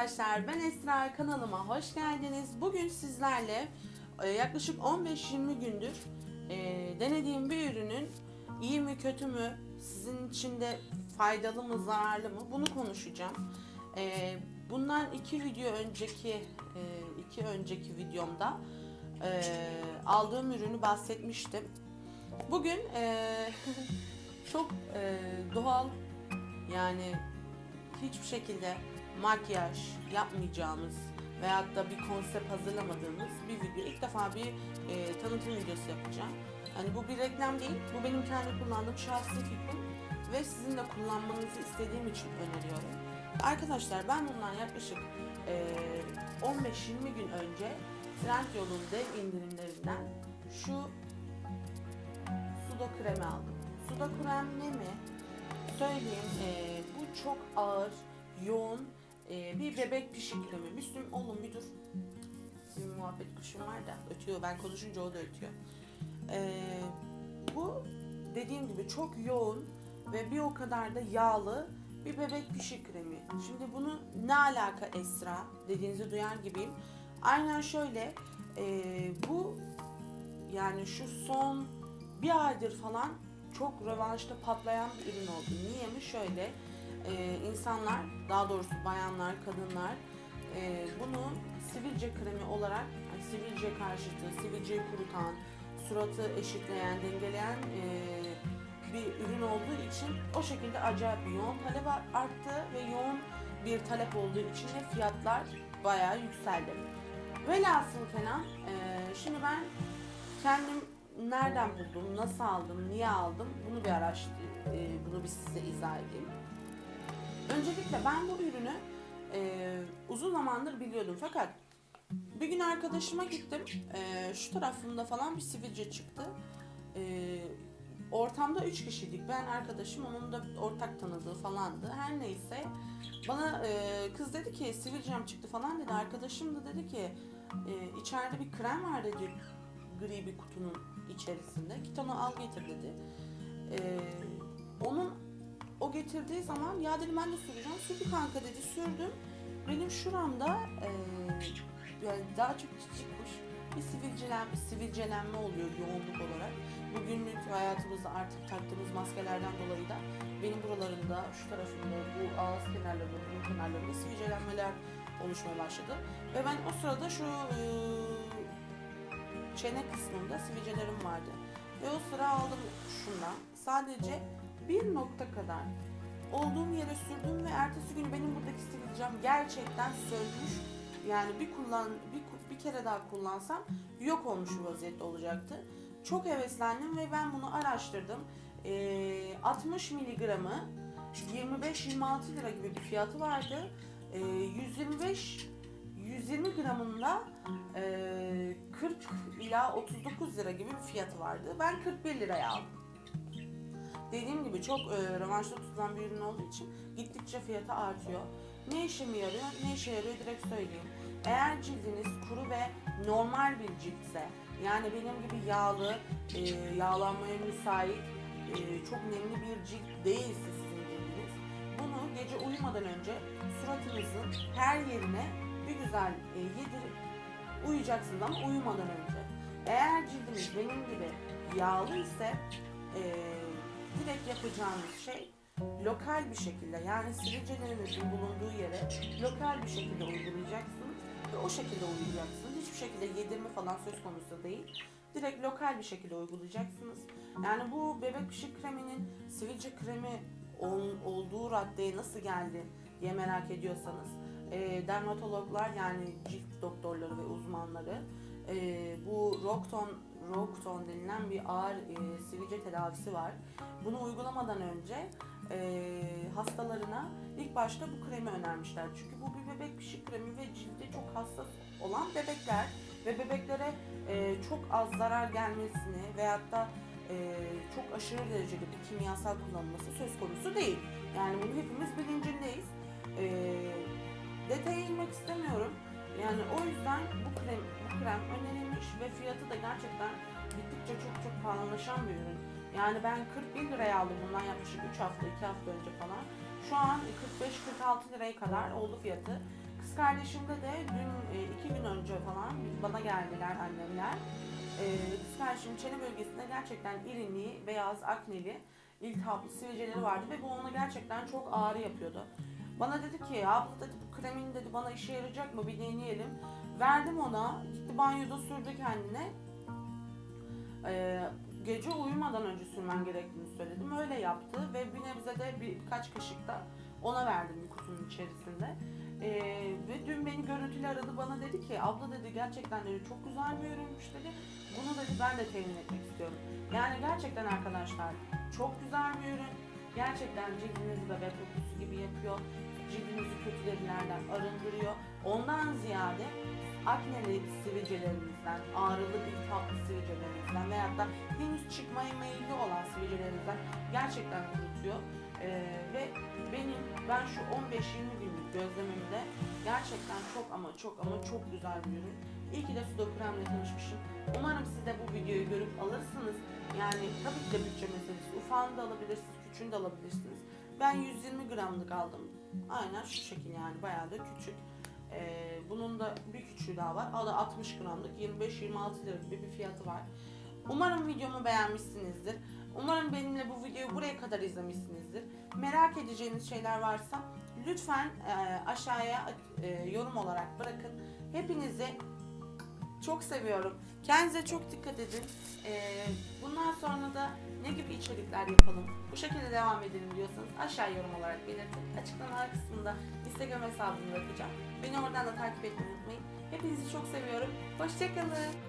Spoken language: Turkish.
arkadaşlar ben Esra kanalıma hoş geldiniz. Bugün sizlerle e, yaklaşık 15-20 gündür e, denediğim bir ürünün iyi mi kötü mü, sizin için de faydalı mı zararlı mı bunu konuşacağım. E, bundan iki video önceki iki önceki videomda aldığım ürünü bahsetmiştim. Bugün çok doğal yani hiçbir şekilde makyaj yapmayacağımız veyahut da bir konsept hazırlamadığımız bir video. İlk defa bir e, tanıtım videosu yapacağım. Hani bu bir reklam değil, bu benim kendi kullandığım şahsi fikrim ve sizin de kullanmanızı istediğim için öneriyorum. Arkadaşlar ben bundan yaklaşık e, 15-20 gün önce Trendyol'un dev indirimlerinden şu suda kremi aldım. Suda krem ne mi? Söyleyeyim e, bu çok ağır, yoğun e, bir bebek pişik kremi. Müslüm oğlum bir dur. Bir muhabbet kuşum var da ötüyor. Ben konuşunca o da ötüyor. E, bu dediğim gibi çok yoğun ve bir o kadar da yağlı bir bebek pişik kremi. Şimdi bunu ne alaka Esra dediğinizi duyar gibiyim. Aynen şöyle e, bu yani şu son bir aydır falan çok rövanşta patlayan bir ürün oldu. Niye mi? Şöyle e, insanlar daha doğrusu bayanlar, kadınlar e, bunu sivilce kremi olarak yani sivilce karşıtı, sivilceyi kurutan, suratı eşitleyen, dengeleyen e, bir ürün olduğu için o şekilde acayip bir yoğun talep arttı ve yoğun bir talep olduğu için de fiyatlar bayağı yükseldi. Velhasıl Kenan, e, şimdi ben kendim nereden buldum, nasıl aldım, niye aldım bunu bir araştırayım, e, bunu bir size izah edeyim. Öncelikle ben bu ürünü e, uzun zamandır biliyordum fakat bir gün arkadaşıma gittim, e, şu tarafımda falan bir sivilce çıktı. E, ortamda üç kişiydik, ben arkadaşım, onun da ortak tanıdığı falandı. Her neyse bana e, kız dedi ki sivilcem çıktı falan dedi. Arkadaşım da dedi ki e, içeride bir krem var dedi gri bir kutunun içerisinde. Git onu al getir dedi. Ee, onun o getirdiği zaman ya dedim ben de süreceğim. Sürdü kanka dedi sürdüm. Benim şuramda e, yani daha çok çıkmış bir sivilcelenme, sivilcelenme oluyor yoğunluk olarak. Bugünlük hayatımızda artık taktığımız maskelerden dolayı da benim buralarımda, şu tarafımda, bu ağız kenarlarında, burun kenarlarında sivilcelenmeler oluşmaya başladı. Ve ben o sırada şu e, çene kısmında sivilcelerim vardı. Ve o sıra aldım şundan. Sadece bir nokta kadar olduğum yere sürdüm ve ertesi gün benim buradaki sivilcem gerçekten sönmüş. Yani bir kullan bir, bir kere daha kullansam yok olmuş bir vaziyette olacaktı. Çok heveslendim ve ben bunu araştırdım. Ee, 60 miligramı 25-26 lira gibi bir fiyatı vardı. Ee, 125 120 gramında e, 40 ila 39 lira gibi bir fiyatı vardı. Ben 41 liraya aldım. Dediğim gibi çok e, revanşta tutulan bir ürün olduğu için gittikçe fiyatı artıyor. Ne işime yarıyor, ne işe yarıyor direkt söyleyeyim. Eğer cildiniz kuru ve normal bir ciltse, yani benim gibi yağlı, e, yağlanmaya müsait, e, çok nemli bir cilt değilse sizin cildiniz, bunu gece uyumadan önce suratınızın her yerine bir güzel e, yedirip uyuyacaksınız ama uyumadan önce. Eğer cildiniz benim gibi yağlı ise e, direkt yapacağınız şey lokal bir şekilde yani sivilcelerinizin bulunduğu yere lokal bir şekilde uygulayacaksınız ve o şekilde uygulayacaksınız. Hiçbir şekilde yedirme falan söz konusu değil. Direkt lokal bir şekilde uygulayacaksınız. Yani bu bebek pişik kreminin sivilce kremi ol- olduğu raddeye nasıl geldi diye merak ediyorsanız e, dermatologlar yani cilt doktorları ve uzmanları e, bu Rockton Rockton denilen bir ağır e, sivilce tedavisi var. Bunu uygulamadan önce e, hastalarına ilk başta bu kremi önermişler. Çünkü bu bir bebek pişik kremi ve cilde çok hassas olan bebekler ve bebeklere e, çok az zarar gelmesini veyahut da e, çok aşırı derecede bir kimyasal kullanılması söz konusu değil. Yani bunu hepimiz bilincindeyiz. E, detaya inmek istemiyorum. Yani o yüzden bu krem, bu krem önerilmiş ve fiyatı da gerçekten gittikçe çok çok pahalılaşan bir ürün. Yani ben 41 liraya aldım bundan yaklaşık 3 hafta, 2 hafta önce falan. Şu an 45-46 liraya kadar oldu fiyatı. Kız kardeşimde de dün e, iki gün önce falan bana geldiler annemler. E, kız kardeşim çene bölgesinde gerçekten irinli, beyaz, akneli, iltihaplı sivilceleri vardı ve bu ona gerçekten çok ağrı yapıyordu. Bana dedi ki abla dedi bu kremin dedi bana işe yarayacak mı bir deneyelim. Verdim ona, gitti banyoda sürdü kendine. Ee, gece uyumadan önce sürmen gerektiğini söyledim. Öyle yaptı ve bir nebze de birkaç kaşık da ona verdim bir kutunun içerisinde. Ee, ve dün beni görüntülü aradı bana dedi ki abla dedi gerçekten dedi çok güzel bir ürünmüş dedi. Bunu dedi ben de temin etmek istiyorum. Yani gerçekten arkadaşlar çok güzel bir ürün. Gerçekten cildinizi bebek kokusu gibi yapıyor. Cildinizi kötü derilerden arındırıyor. Ondan ziyade akneli sivilcelerimizden, ağrılı iltihaplı sivilcelerimizden veyahut da henüz çıkmaya meyilli olan sivilcelerimizden gerçekten kurutuyor. Ee, ve benim ben şu 15-20 günlük gözlemimde gerçekten çok ama çok ama çok güzel bir ürün. İyi ki de Sudo Krem'le tanışmışım. Umarım siz de bu videoyu görüp alırsınız. Yani tabii ki de bütçe meselesi. Ufağını da alabilirsiniz, küçüğünü de alabilirsiniz. Ben 120 gramlık aldım. Aynen şu şekil yani bayağı da küçük. Ee, bunun da bir küçüğü daha var. O da 60 gramlık 25-26 lira gibi bir fiyatı var. Umarım videomu beğenmişsinizdir. Umarım benimle bu videoyu buraya kadar izlemişsinizdir. Merak edeceğiniz şeyler varsa lütfen e, aşağıya e, yorum olarak bırakın. Hepinizi çok seviyorum. Kendinize çok dikkat edin. E, bundan sonra da ne gibi içerikler yapalım, bu şekilde devam edelim diyorsanız aşağı yorum olarak belirtin. Açıklama kısmında Instagram hesabımı bırakacağım. Beni oradan da takip etmeyi unutmayın. Hepinizi çok seviyorum. Hoşçakalın.